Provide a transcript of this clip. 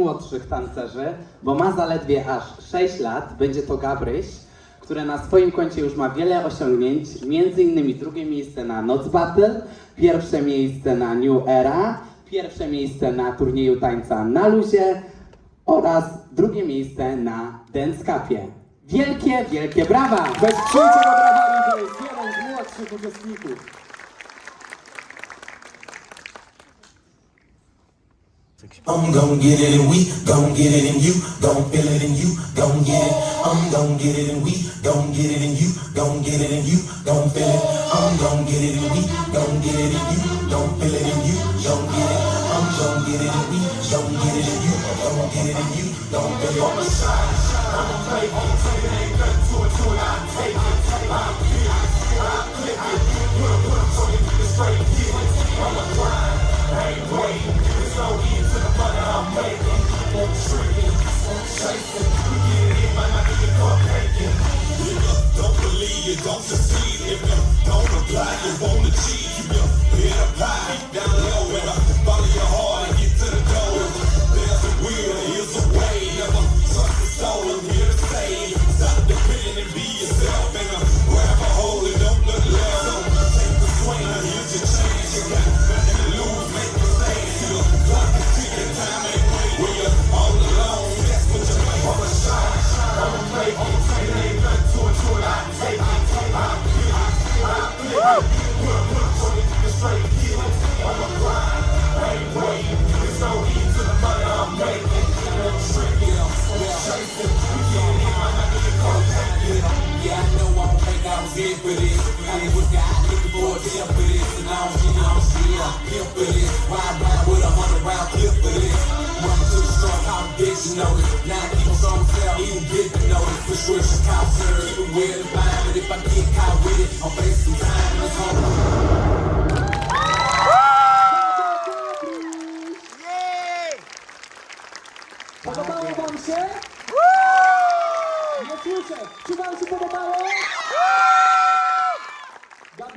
najmłodszych tancerzy, bo ma zaledwie aż 6 lat. Będzie to Gabryś, który na swoim koncie już ma wiele osiągnięć, między innymi drugie miejsce na Noc Battle, pierwsze miejsce na New Era, pierwsze miejsce na turnieju tańca na luzie oraz drugie miejsce na Dance Cupie. Wielkie, wielkie brawa! Wesprzyjcie go brawami, to jest jeden z młodszych uczestników. I'm gon' get it and we gon' get it and you gon' feel it and you gon' get it. I'm gon' get it and we gon' get it and you gon' get it and you gon' feel it. I'm gon' get it and we gon' get it and you gon' feel it and you gon' get it. I'm gon' get it and we gon' get it and you gon' get it and you gon' feel it. Don't believe, it. don't succeed. If you don't apply, you won't achieve. You better apply, down low. Yeah, I know I don't think I was here for this. I was God looking for a tip for this, and I don't see, I a clip for this. Ride round with a hundred round clip for this. Running to the strong competition notice. Now I keep on strong even big to notice. Prescription counts, sir. Keep it and fine, but if I get caught Podobało wam się? Nie słyszę. Czy wam się podobało?